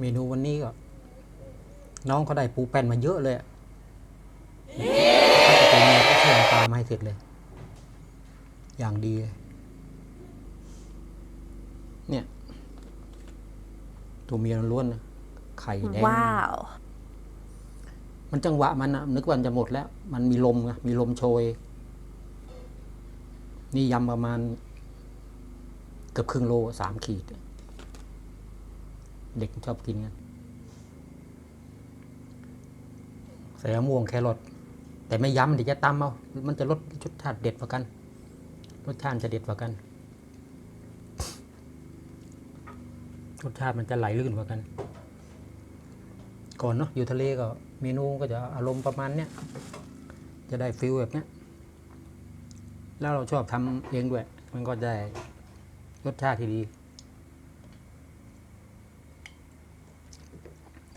เมนูวันนี้ก็น้องเขาได้ปูแป้นมาเยอะเลยอะตัวเมียก็เชื่อมปลามาให้เสร็จเลย อย่างดีเลยเนี่ย ตัวเมียล้วนๆนะไข่แดง ว้าว มันจังหวะมันนะนึกว่ามันจะหมดแล้ว มันมีลมไงมีลมโชย นี่ยำประมาณ เกือบครึ่งโลสามขีด เด็กชอบกินกันใส่มะม่วงแครอทแต่ไม่ย้ำเดี๋ยวจะตำเอา มันจะรสรสชาติเด็ดกว่ากัน รสชาติจะเด็ดกว่ากัน รสชาติมันจะไหลลื่นกว่ากัน ก่อนเนาะอยู่ทะเลก็เมนูก็จะอารมณ์ประมาณเนี้ย จะได้ฟิลแบบเนี้ย แล้วเราชอบทำเองด้วย มันก็ได้รสชาติที่ดี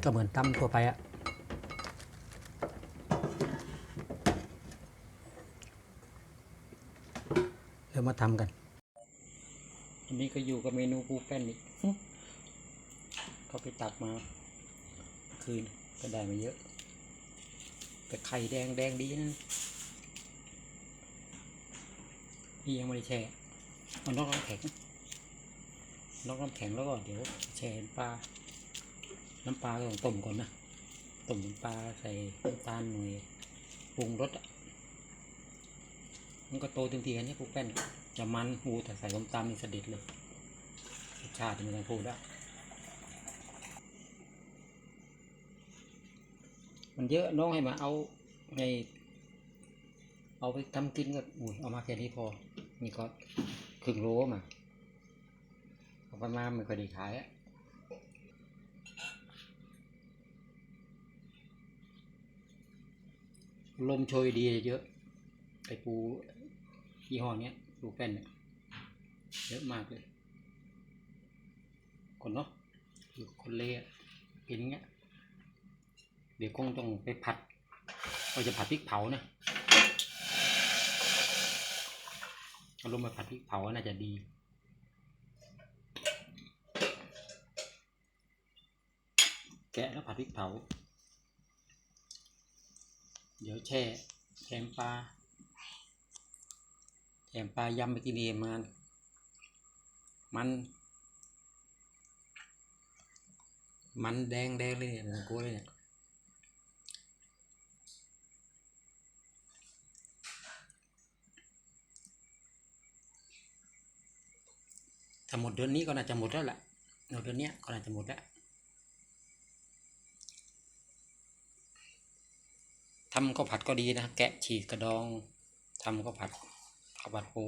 ก็เหมือนตำทั่วไปอะเริ่มมาทำกัน อันนี้ก็อยู่กับเมนูปูแป้นอีกเขาไปตักมา คืนก็ได้มาเยอะ แต่ไข่แดงแดงดีนะ นี่ยังไม่ได้แช่เอานอกน้ำแข็งนอกน้ำแข็งแล้วก็เดี๋ยวแช่น้ำปลา น้ำปลาก็ต้องต้มก่อนนะต้มน้ำปลาใส่น้ำตาลหน่อยปรุงรสอะมันก็โตเต็มทีอันนี้พวกแป้นจะมันหูแต่ใส่น้ำตาลนี่เสด็จเลยรสชาติมันต้องพูดได้มันเยอะน้องให้มาเอาในเอาไปทำกินก็อุ้ยเอามาแค่นี้พอนี่ก็ครึ่งโลมาเอาไปมาไม่ค่อยได้ขายอะ ลมโชยดีเยอะไอปูยี่ห้อเนี้ยปูแป้นเนี่ยเยอะมากเลย คนเนาะอยู่คนเละกินเงี้ย เดี๋ยวคงต้องไปผัดเราจะผัดพริกเผานะเอาลงมาผัดพริกเผาน่าจะดีแกะแล้วผัดพริกเผา เดี๋ยวแช่แกงปลาแกงปลายำไปกินเองมัน มัน มันแดงแดงเลยเนี่ยกูเลยเนี่ยถ้าหมดเดือนนี้ก็น่าจะหมดแล้วแหละหมดเดือนนี้ก็น่าจะหมดแล้ว ทำข้าวผัดก็ดีนะ แกะฉีกกระดองทำข้าวผัดข้าวผัดปู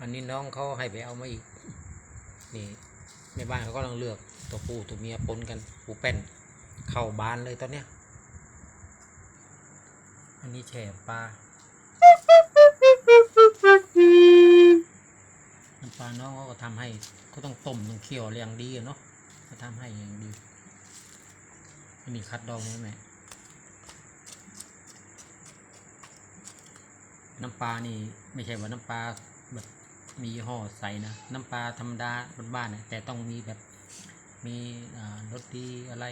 อันนี้น้องเขาให้ไปเอามาอีก นี่แม่บ้านเขากำลังเลือกตัวผู้ตัวเมียปนกันปูแป้น เข้าบ้านเลยตอนเนี้ย อันนี้แช่ปลาน้ำปลาน้องเขาก็ทำให้เขาต้องต้มต้องเคี่ยวอย่างดีเนาะเขาทำให้อย่างดี อันนี้คัดดองใช่ไหมน้ำปลานี่ไม่ใช่ว่าน้ำปลาแบบมีห่อใสนะ น้ำปลาธรรมดาบ้านๆนะแต่ต้องมีแบบมีรสดีอะไร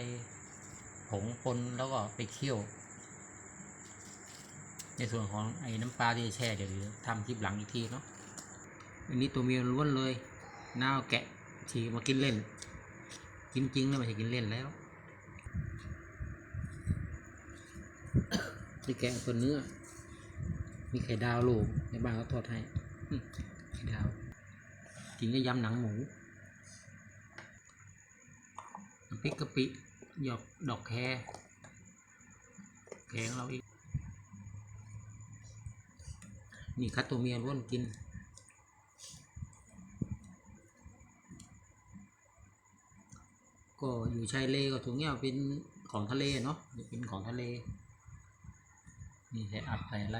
ผงปนแล้วก็ไปเคี่ยว ในส่วนของไอ้น้ำปลาที่จะแช่เดี๋ยวทำคลิปหลังอีกทีเนาะอันนี้ตัวเมียล้วนเลยน่าแกะฉีมากินเล่น กินจริงนะไม่ใช่กินเล่นแล้วที่แกะตัวเนื้อ มีไข่ดาวโลกในบ้านเขาทอดให้ไข่ดาวกินก็ยำหนังหมูน้ำพริกกะปิหยอกดอกแครแกงเราอีก นี่คัดตัวเมียล้วนกิน ก็อยู่ชายเลก็ถุงเนี้ยเป็นของทะเลเนาะเป็นของทะเล นี่ใส่อัดใส่อะไร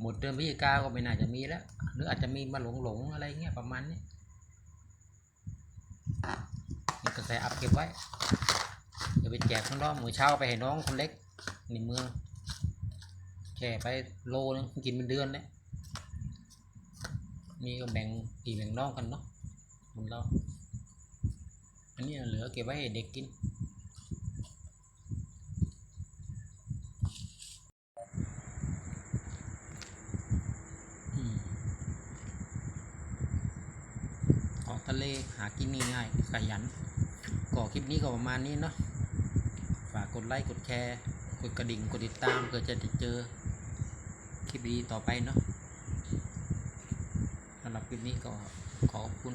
หมดเดือนพฤศจิกาก็ไม่น่าจะมีแล้ว หรืออาจจะมีมาหลงหลงอะไรเงี้ยประมาณนี้นี่ก็ใส่อัพเก็บไว้ เดี๋ยวไปแจกข้างนอกมือเช้าไปให้น้องคนเล็กในเมืองแช่ไปโลนึงกินเป็นเดือนเลยมีก็แบ่งพี่แบ่งน้องกันเนาะคนเราอันนี้เหลือเก็บไว้ให้เด็กกินอืมอทะเลหากินง่ายๆขยันก่อคลิปนี้ก็ประมาณนี้เนาะ ฝากกดไลค์กดแชร์ กดกระดิ่งกดติดตามเพื่อจะได้เจอคลิปดีต่อไปเนาะสำหรับคลิปนี้ก็ขอขอบคุณ